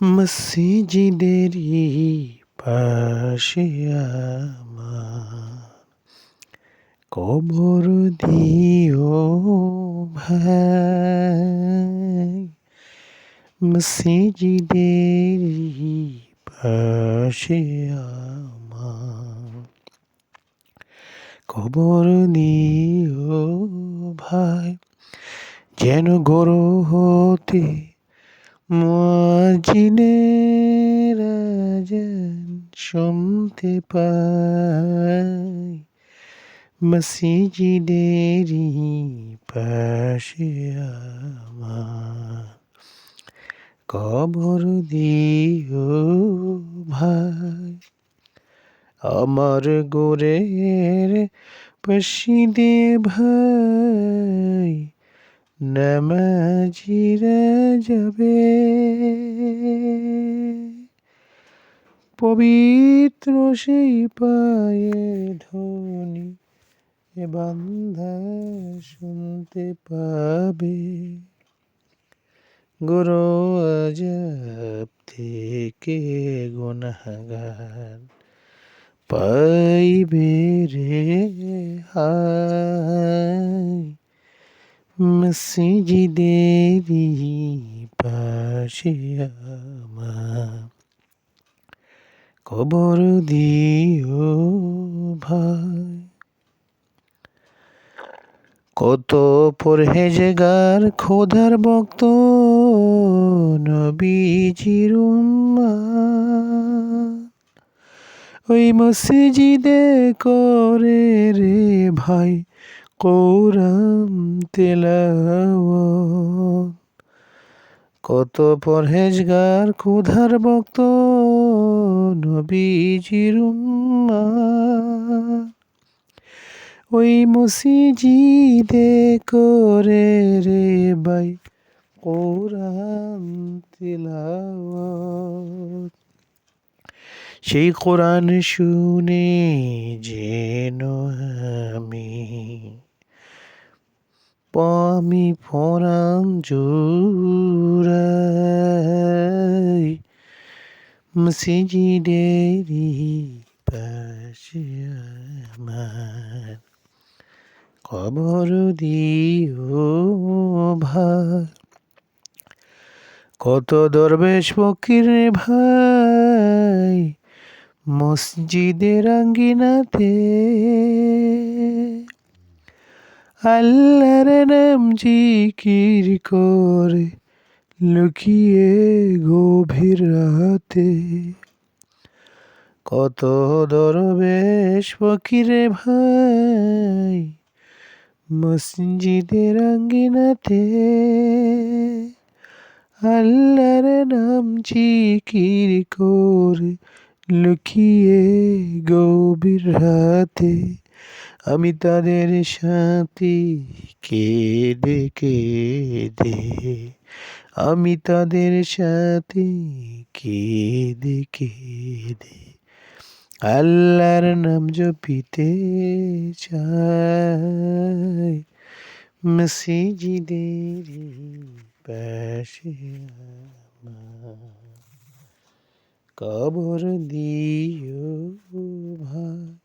মসজিদেরই পাশে কবর দিও ভাই। মসজিদেরই পাশে কবর দিও ভাই। যেন গরু হতে মুয়াজিনের আজান শুনতে পাই। মসজিদেরই পাশে কবর দিও ভাই। আমার গোরের পশিদে ভাই নামাজিরা যাবে। পবিত্র সেই পায়ে ধ্বনি এ বান্ধা শুনতে পাবে। গুরু আজাব থেকে গুনাহগার পাইবে রে হায়। মসজিদেরই পাশে আমার কবর দিও ভাই কত পরহেজগার খোদার বক্ত নবীজির ওই মসজিদে করে রে ভাই কোরআন তেলাওয়াত। কত পরহেজগার, ক্ষুধার ভক্ত, নবীজির ওই মসজিদে করে রে ভাই কোরআন তিলাওয়াত। সেই কোরআন শুনে যেন আমি আমি পরাণ জোড়াই। মসজিদেরই পাশে আমার। কবর দিও ভাই কত দরবেশ ফকির ভাই, মসজিদের আঙ্গিনাতে আল্লাহর নাম জিকির করে লুকিয়ে গভীর রাতে। কত দরবেশ ফকিরে ভাই মসজিদের আঙ্গিনাতে আল্লাহর নাম জিকির করে লুকিয়ে গভীর রাতে। আমি তাদের সাথে কেঁদে কেঁদে, আমি তাদের সাথে কেঁদে কেঁদে, আল্লাহর নাম জপিতে চাই। মসজিদের পাশে কবর দিও ভাই।